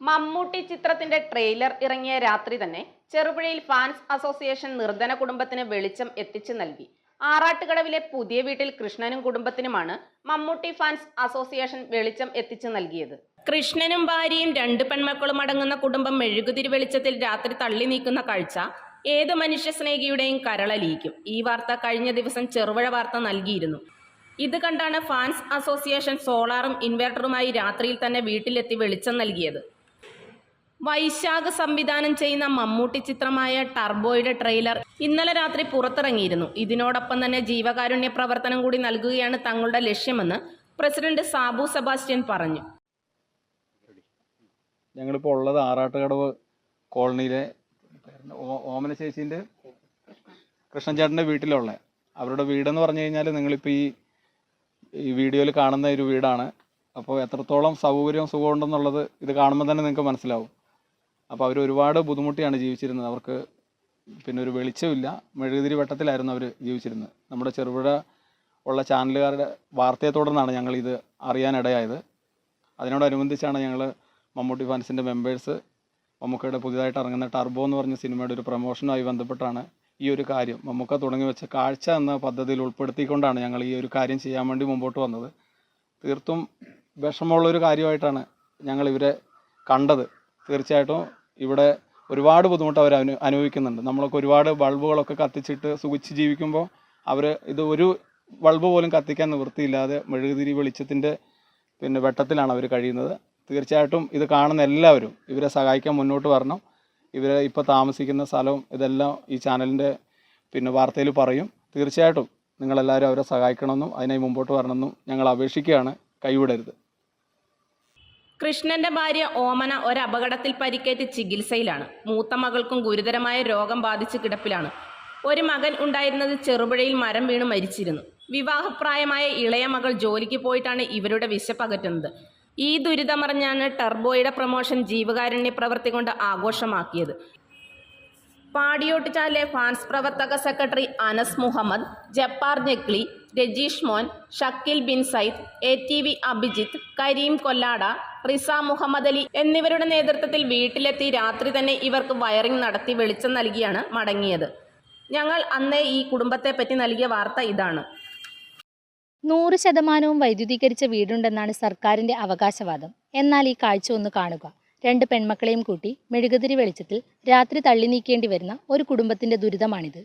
മമ്മൂട്ടി ചിത്രത്തിന്റെ ട്രെയിലർ ഇറങ്ങിയ രാത്രി തന്നെ ചെറുപുഴയിൽ ഫാൻസ് അസോസിയേഷൻ നിർധന കുടുംബത്തിന് വെളിച്ചം എത്തിച്ചു നൽകി. ആറാട്ടുകടവിലെ പുതിയ വീട്ടിൽ കൃഷ്ണനും കുടുംബത്തിനുമാണ് മമ്മൂട്ടി ഫാൻസ് അസോസിയേഷൻ വെളിച്ചം എത്തിച്ചു നൽകിയത്. കൃഷ്ണനും ഭാര്യയും രണ്ട് പെൺമക്കളും അടങ്ങുന്ന കുടുംബം മെഴുകുതിരി വെളിച്ചത്തിൽ രാത്രി തള്ളി നീക്കുന്ന കാഴ്ച ഏത് മനുഷ്യ സ്നേഹിയുടെയും കരളലിയിക്കും ഈ വാർത്ത കഴിഞ്ഞ ദിവസം ചെറുപുഴ വാർത്ത നൽകിയിരുന്നു. ഇത് കണ്ടാണ് ഫാൻസ് അസോസിയേഷൻ സോളാറും ഇൻവെർട്ടറുമായി രാത്രിയിൽ തന്നെ വീട്ടിലെത്തി വെളിച്ചം നൽകിയത്. വൈശാഖ് സംവിധാനം ചെയ്യുന്ന മമ്മൂട്ടി ചിത്രമായ ടർബോയുടെ ട്രെയിലർ ഇന്നലെ രാത്രി പുറത്തിറങ്ങിയിരുന്നു. ഇതിനോടൊപ്പം തന്നെ ജീവകാരുണ്യ പ്രവർത്തനം കൂടി നൽകുകയാണ് തങ്ങളുടെ ലക്ഷ്യമെന്ന് പ്രസിഡന്റ് സാബു സെബാസ്റ്റ്യൻ പറഞ്ഞു. ഞങ്ങളിപ്പോൾ ഉള്ളത് ആറാട്ടുകടവ് കോളനിയിലെ ഓമന ചേച്ചീന്റെ വീട്ടിലുള്ള. അവരുടെ വീടെന്ന് പറഞ്ഞു കഴിഞ്ഞാൽ നിങ്ങളിപ്പോൾ ഈ ഈ വീഡിയോയിൽ കാണുന്ന ഒരു വീടാണ്. അപ്പോൾ എത്രത്തോളം സൗകര്യവും സുഖമുണ്ടെന്നുള്ളത് ഇത് കാണുമ്പോൾ തന്നെ നിങ്ങൾക്ക് മനസ്സിലാവും. അപ്പോൾ അവർ ഒരുപാട് ബുദ്ധിമുട്ടിയാണ് ജീവിച്ചിരുന്നത്. അവർക്ക് പിന്നെ ഒരു വെളിച്ചമില്ല. മെഴുകുതിരി വട്ടത്തിലായിരുന്നു അവർ ജീവിച്ചിരുന്നത്. നമ്മുടെ ചെറുപുഴ ഉള്ള ചാനലുകാരുടെ വാർത്തയെ തുടർന്നാണ് ഞങ്ങളിത് അറിയാനിടയായത്. അതിനോടനുബന്ധിച്ചാണ് ഞങ്ങൾ മമ്മൂട്ടി ഫാൻസിന്റെ മെമ്പേഴ്സ് മമ്മൂക്കയുടെ പുതിയതായിട്ട് ഇറങ്ങുന്ന ടർബോ എന്ന് പറഞ്ഞ സിനിമയുടെ ഒരു പ്രൊമോഷനുമായി ബന്ധപ്പെട്ടാണ് ഈ ഒരു കാര്യം. മമ്മൂക്ക തുടങ്ങി വെച്ച കാഴ്ച എന്ന പദ്ധതിയിൽ ഉൾപ്പെടുത്തിക്കൊണ്ടാണ് ഞങ്ങൾ ഈ ഒരു കാര്യം ചെയ്യാൻ വേണ്ടി മുമ്പോട്ട് വന്നത്. തീർത്തും വിഷമമുള്ളൊരു കാര്യമായിട്ടാണ് ഞങ്ങൾ ഇവരെ കണ്ടത്. തീർച്ചയായിട്ടും ഇവിടെ ഒരുപാട് ബുദ്ധിമുട്ട് അവർ അനു അനുഭവിക്കുന്നുണ്ട്. നമ്മളൊക്കെ ഒരുപാട് ബൾബുകളൊക്കെ കത്തിച്ചിട്ട് സുഖിച്ച് ജീവിക്കുമ്പോൾ അവർ ഇത് ഒരു ബൾബ് പോലും കത്തിക്കാൻ നിവൃത്തിയില്ലാതെ മെഴുകുതിരി വെളിച്ചത്തിന്റെ പിന്നെ വെട്ടത്തിലാണ് അവർ കഴിയുന്നത്. തീർച്ചയായിട്ടും ഇത് കാണുന്ന എല്ലാവരും ഇവരെ സഹായിക്കാൻ മുന്നോട്ട് വരണം. ഇവരെ ഇപ്പോൾ താമസിക്കുന്ന സ്ഥലവും ഇതെല്ലാം ഈ ചാനലിന്റെ പിന്നെ വാർത്തയിൽ പറയും. തീർച്ചയായിട്ടും നിങ്ങളെല്ലാവരും അവരെ സഹായിക്കണമെന്നും അതിനായി മുമ്പോട്ട് വരണമെന്നും ഞങ്ങൾ അപേക്ഷിക്കുകയാണ്. കൈവിടരുത്. കൃഷ്ണന്റെ ഭാര്യ ഓമന ഒരു അപകടത്തിൽ പരിക്കേറ്റ് ചികിത്സയിലാണ്. മൂത്ത മകൾക്കും ഗുരുതരമായ രോഗം ബാധിച്ച് കിടപ്പിലാണ്. ഒരു മകൻ ഉണ്ടായിരുന്നത് ചെറുപുഴയിൽ മരം വീണ് മരിച്ചിരുന്നു. വിവാഹപ്രായമായ ഇളയ മകൾ ജോലിക്ക് പോയിട്ടാണ് ഇവരുടെ വിശപ്പകറ്റുന്നത്. ഈ ദുരിതമറിഞ്ഞാണ് ടർബോയുടെ പ്രമോഷൻ ജീവകാരുണ്യ പ്രവൃത്തി കൊണ്ട് ആഘോഷമാക്കിയത്. പാടിയോട്ടുചാലിലെ ഫാൻസ് പ്രവർത്തക secretary Anas Muhammad Jabbar Jakli Rajeesh Mon Shakil Bin Sayyid A T V Abhijith Kareem Kollada Riza Muhammad Ali എന്നിവരുടെ നേതൃത്വത്തിൽ വീട്ടിലെത്തി രാത്രി തന്നെ ഇവർക്ക് വയറിംഗ് നടത്തി വെളിച്ചം നൽകിയാണ് മടങ്ങിയത്. ഞങ്ങൾ അന്നേ ഈ കുടുംബത്തെ പറ്റി നൽകിയ വാർത്ത ഇതാണ്. നൂറ് ശതമാനവും വൈദ്യുതീകരിച്ച വീടുണ്ടെന്നാണ് സർക്കാരിന്റെ അവകാശവാദം. എന്നാൽ ഈ കാഴ്ച ഒന്ന് കാണുക. രണ്ട് പെൺമക്കളെയും കൂട്ടി മെഴുകുതിരി വെളിച്ചത്തിൽ രാത്രി തള്ളി നീക്കേണ്ടി വരുന്ന ഒരു കുടുംബത്തിന്റെ ദുരിതമാണിത്.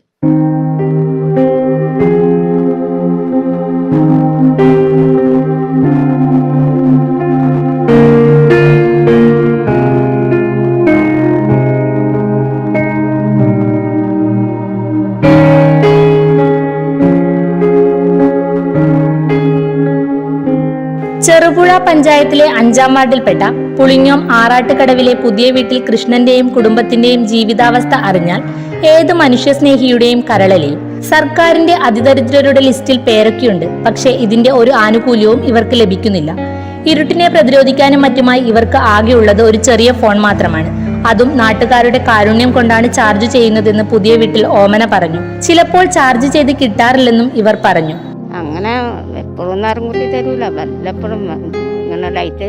ചെറുപുഴ പഞ്ചായത്തിലെ അഞ്ചാം വാർഡിൽപ്പെട്ട പുളിങ്ങോം ആറാട്ടുകടവിലെ പുതിയ വീട്ടിൽ കൃഷ്ണന്റെയും കുടുംബത്തിന്റെയും ജീവിതാവസ്ഥ അറിഞ്ഞാൽ ഏത് മനുഷ്യസ്നേഹിയുടെയും കരളലിയും. സർക്കാരിന്റെ അതിദരിദ്രരുടെ ലിസ്റ്റിൽ പേരൊക്കെയുണ്ട്. പക്ഷേ ഇതിന്റെ ഒരു ആനുകൂല്യവും ഇവർക്ക് ലഭിക്കുന്നില്ല. ഇരുട്ടിനെ പ്രതിരോധിക്കാനും മറ്റുമായി ഇവർക്ക് ആകെയുള്ളത് ഒരു ചെറിയ ഫോൺ മാത്രമാണ്. അതും നാട്ടുകാരുടെ കാരുണ്യം കൊണ്ടാണ് ചാർജ് ചെയ്യുന്നതെന്ന് പുതിയ വീട്ടിൽ ഓമന പറഞ്ഞു. ചിലപ്പോൾ ചാർജ് ചെയ്ത് കിട്ടാറില്ലെന്നും ഇവർ പറഞ്ഞു. അങ്ങനെ എപ്പോഴും ആരും കൂട്ടി തരൂല വല്ലപ്പോഴും ഇങ്ങനെ ലൈറ്റ്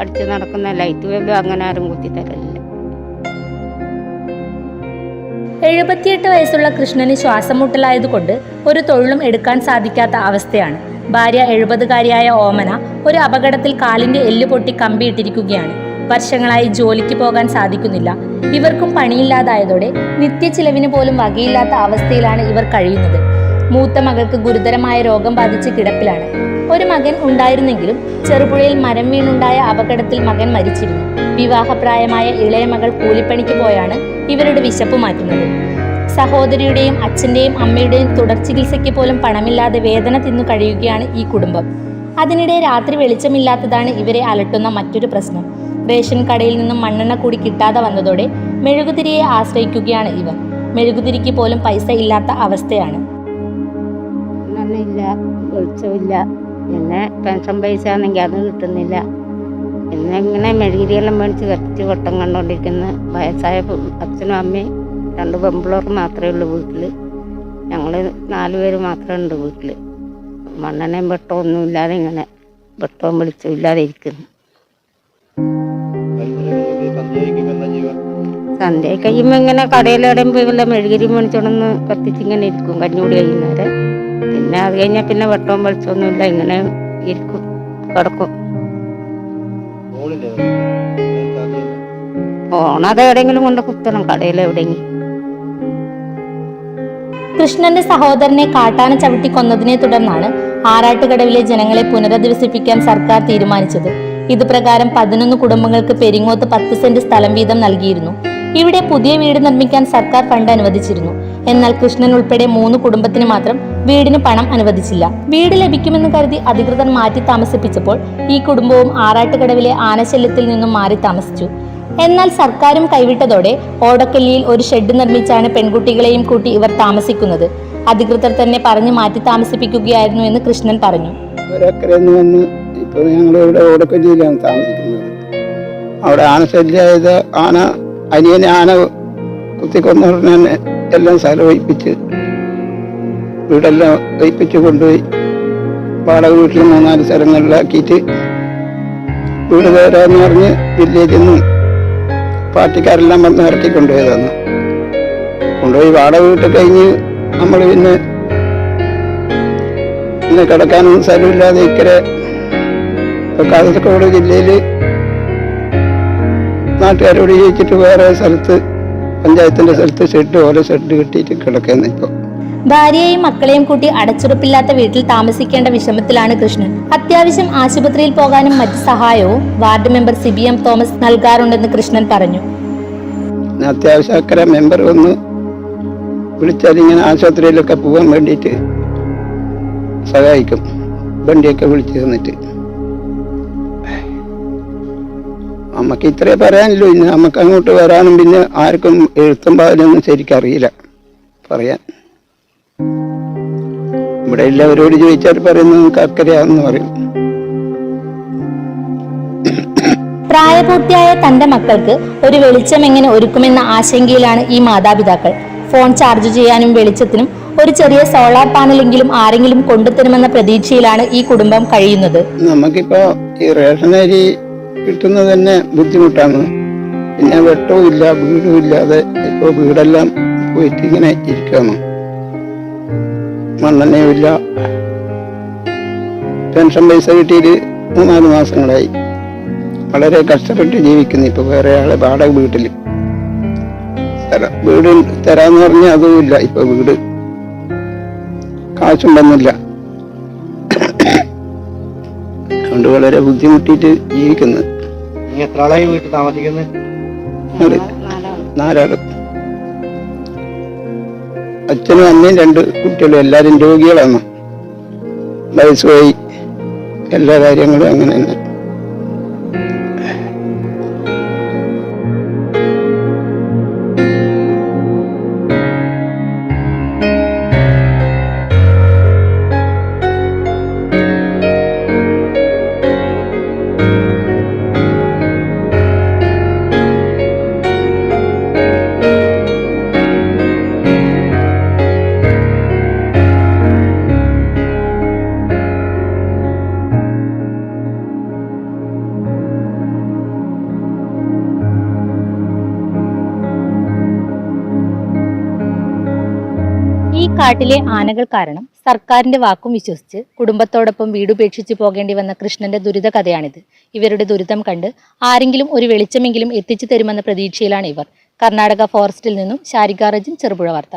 അടിച്ച് നടക്കുന്ന ലൈറ്റ് വെബ് അങ്ങനെ ആരും കുത്തി തരില്ല എഴുപത്തിയെട്ട് വയസ്സുള്ള കൃഷ്ണന് ശ്വാസം മുട്ടലായതുകൊണ്ട് ഒരു തൊഴിലും എടുക്കാൻ സാധിക്കാത്ത അവസ്ഥയാണ്. ഭാര്യ എഴുപതുകാരിയായ ഓമന ഒരു അപകടത്തിൽ കാലിന്റെ എല്ല് പൊട്ടി കമ്പിയിട്ടിരിക്കുകയാണ്. വർഷങ്ങളായി ജോലിക്ക് പോകാൻ സാധിക്കുന്നില്ല. ഇവർക്കും പണിയില്ലാതായതോടെ നിത്യച്ചിലവിന് പോലും വകയില്ലാത്ത അവസ്ഥയിലാണ് ഇവർ കഴിയുന്നത്. മൂത്ത മകൾക്ക് ഗുരുതരമായ രോഗം ബാധിച്ച് കിടപ്പിലാണ്. ഒരു മകൻ ഉണ്ടായിരുന്നെങ്കിലും ചെറുപുഴയിൽ മരം വീണുണ്ടായ അപകടത്തിൽ മകൻ മരിച്ചിരുന്നു. വിവാഹപ്രായമായ ഇളയ മകൾ കൂലിപ്പണിക്ക് പോയാണ് ഇവരുടെ വിശപ്പ് മാറ്റുന്നത്. സഹോദരിയുടെയും അച്ഛന്റെയും അമ്മയുടെയും തുടർ ചികിത്സയ്ക്ക് പോലും പണമില്ലാതെ വേദന തിന്നു കഴിയുകയാണ് ഈ കുടുംബം. അതിനിടെ രാത്രി വെളിച്ചമില്ലാത്തതാണ് ഇവരെ അലട്ടുന്ന മറ്റൊരു പ്രശ്നം. റേഷൻ കടയിൽ നിന്നും മണ്ണെണ്ണ കൂടി കിട്ടാതെ വന്നതോടെ മെഴുകുതിരിയെ ആശ്രയിക്കുകയാണ് ഇവർ. മെഴുകുതിരിക്ക് പോലും പൈസ ഇല്ലാത്ത അവസ്ഥയാണ്. പിന്നെ പെൻഷൻ പൈസ ആണെങ്കിൽ അത് കിട്ടുന്നില്ല. പിന്നെ ഇങ്ങനെ മെഴുകിരിയെല്ലാം മേടിച്ച് കത്തിച്ച് വട്ടം കണ്ടുകൊണ്ടിരിക്കുന്ന. വയസ്സായ അച്ഛനും അമ്മയും രണ്ട് പെമ്പിളർ മാത്രമേ ഉള്ളൂ വീട്ടിൽ ഞങ്ങൾ നാല് പേര് മാത്രമേ ഉണ്ട് വീട്ടിൽ മണ്ണെണ്ണയും വെട്ടവും ഒന്നും ഇല്ലാതെ ഇങ്ങനെ വെട്ടവും വെളിച്ചവും ഇല്ലാതെ ഇരിക്കുന്നു. സന്ധ്യ കഴിയുമ്പോൾ ഇങ്ങനെ കടയിലെവിടെയും പോയി വല്ല മെഴുകിരി മേടിച്ചോടൊന്ന് കത്തിച്ച് ഇങ്ങനെ ഇരിക്കും കഞ്ഞൂടി കഴിയുന്നവരെ. പിന്നെ അത് കഴിഞ്ഞാൽ പിന്നെ വെട്ടവും വെളിച്ചൊന്നുമില്ല. ഇങ്ങനെ ഇരിക്കും കിടക്കും. ഓണത് എവിടെയെങ്കിലും കൊണ്ട് കുത്തണം കടയിൽ എവിടെയെങ്കിലും. കൃഷ്ണന്റെ സഹോദരനെ കാട്ടാന ചവിട്ടി കൊന്നതിനെ തുടർന്നാണ് ആറാട്ടുകടവിലെ ജനങ്ങളെ പുനരധിവസിപ്പിക്കാൻ സർക്കാർ തീരുമാനിച്ചത്. ഇത് പ്രകാരം പതിനൊന്ന് കുടുംബങ്ങൾക്ക് പെരിങ്ങോത്ത് പത്ത് സെന്റ് സ്ഥലം വീതം നൽകിയിരുന്നു. ഇവിടെ പുതിയ വീട് നിർമ്മിക്കാൻ സർക്കാർ ഫണ്ട് അനുവദിച്ചിരുന്നു. എന്നാൽ കൃഷ്ണൻ ഉൾപ്പെടെ മൂന്ന് കുടുംബത്തിന് മാത്രം വീടിന് പണം അനുവദിച്ചില്ല. വീട് ലഭിക്കുമെന്ന് കരുതി അധികൃതർ മാറ്റി താമസിപ്പിച്ചപ്പോൾ ഈ കുടുംബവും ആറാട്ടുകടവിലെ ആനശല്യത്തിൽ നിന്നും മാറി താമസിച്ചു. എന്നാൽ സർക്കാരും കൈവിട്ടതോടെ ഓടക്കല്ലിയിൽ ഒരു ഷെഡ് നിർമ്മിച്ചാണ് പെൺകുട്ടികളെയും കൂട്ടി ഇവർ താമസിക്കുന്നത്. അധികൃതർ തന്നെ പറഞ്ഞു മാറ്റി താമസിപ്പിക്കുകയായിരുന്നു എന്ന് കൃഷ്ണൻ പറഞ്ഞു. ഞങ്ങൾ അവിടെ ആനശല്യമായത് ആന അനിയനെ ആന കുത്തിക്കൊന്നു എല്ലാം സ്ഥലം വഹിപ്പിച്ച് വീടെല്ലാം വഹിപ്പിച്ച് കൊണ്ടുപോയി വാടക വീട്ടിൽ മൂന്നാൽ സ്ഥലങ്ങളിലാക്കിയിട്ട് വീട് കയറാന്ന് പറഞ്ഞ് വില്ലേജിൽ നിന്ന് പാർട്ടിക്കാരെല്ലാം വന്ന് ഇറക്കി കൊണ്ടുപോയതാണ്. കൊണ്ടുപോയി വാടക വീട്ടിൽ കഴിഞ്ഞ് നമ്മൾ പിന്നെ ഇന്ന് കിടക്കാനൊന്നും സ്ഥലമില്ലാതെ ഇക്കരെ കാസർഗോഡ് ജില്ലയിൽ നാട്ടുകാരോട് ചോദിച്ചിട്ട് വേറെ സ്ഥലത്ത് പഞ്ചായത്തിന്റെ സ്ഥലത്ത് ഷെഡ് ഓരോ ഷെഡ് കെട്ടിയിട്ട് കിടക്കുന്നു ഇപ്പൊ. ഭാര്യയെയും മക്കളെയും കൂട്ടി അടച്ചുറപ്പില്ലാത്ത വീട്ടിൽ താമസിക്കേണ്ട വിഷമത്തിലാണ് കൃഷ്ണൻ. അത്യാവശ്യം ആശുപത്രിയിൽ പോകാനും മറ്റ് സഹായവും ward member Siby M Thomas നൽകാറുണ്ടെന്ന് Krishnan പറഞ്ഞു. അത്യാവശ്യം മെമ്പർ ഒന്ന് വിളിച്ചാൽ ഇങ്ങനെ ആശുപത്രിയിലൊക്കെ പോകാൻ വേണ്ടിയിട്ട് സഹായിക്കും. വണ്ടിയൊക്കെ വിളിച്ചു തന്നിട്ട്. നമുക്ക് ഇത്രേ പറയാനല്ലോ ഇനി നമുക്ക് അങ്ങോട്ട് വരാനും പിന്നെ ആർക്കും എഴുത്തും പാലൊന്നും ശരിക്കറിയില്ല. പറയാൻ. ഇവിടെ എല്ലാവരോട് ചോദിച്ചാൽ പറയുന്നത് നമുക്ക് അക്കരയാണെന്ന് പറയും. പ്രായപൂർത്തിയായ തന്റെ മക്കൾക്ക് ഒരു വെളിച്ചം എങ്ങനെ ഒരുക്കുമെന്ന ആശങ്കയിലാണ് ഈ മാതാപിതാക്കൾ. ഫോൺ ചാർജ് ചെയ്യാനും വെളിച്ചത്തിനും ഒരു ചെറിയ സോളാർ പാനലെങ്കിലും ആരെങ്കിലും കൊണ്ടുത്തരുമെന്ന പ്രതീക്ഷയിലാണ് ഈ കുടുംബം കഴിയുന്നത്. നമുക്കിപ്പോ ഈ റേഷൻ അരി കിട്ടുന്നത് തന്നെ ബുദ്ധിമുട്ടാണ്. പിന്നെ വെട്ടവും ഇല്ല വീടും ഇല്ലാതെ ഇപ്പോൾ വീടെല്ലാം പോയിട്ട് ഇങ്ങനെ ഇരിക്കുകയാണ് മണ്ണെണ്ണയും ഇല്ല. പെൻഷൻ പൈസ കിട്ടിയിട്ട് മൂന്നാൽ മാസങ്ങളായി. വളരെ കഷ്ടപ്പെട്ട് ജീവിക്കുന്നു ഇപ്പോൾ വേറെ ആളെ വാടക വീട്ടിൽ വീട് തരാന്ന് പറഞ്ഞാൽ അതും ഇല്ല ഇപ്പോൾ വീട്. കാശും അതുകൊണ്ട് വളരെ ബുദ്ധിമുട്ടിയിട്ട് ജീവിക്കുന്നത് നീ എത്ര ആളായി വീട്ടിൽ താമസിക്കുന്നത് നാലാൾ. അച്ഛനും അമ്മയും രണ്ട് കുട്ടികളും എല്ലാരും രോഗികളാണ്. വയസ്സുപോയി. എല്ലാ കാര്യങ്ങളും അങ്ങനെ തന്നെ. കാട്ടിലെ ആനകൾ കാരണം സർക്കാരിന്റെ വാക്കും വിശ്വസിച്ച് കുടുംബത്തോടൊപ്പം വീടുപേക്ഷിച്ച് പോകേണ്ടി വന്ന കൃഷ്ണന്റെ ദുരിത കഥയാണിത്. ഇവരുടെ ദുരിതം കണ്ട് ആരെങ്കിലും ഒരു വെളിച്ചമെങ്കിലും എത്തിച്ചു തരുമെന്ന പ്രതീക്ഷയിലാണ് ഇവർ. കർണാടക ഫോറസ്റ്റിൽ നിന്നും ശാരിക റജിൻ ചെറുപുഴ വാർത്ത.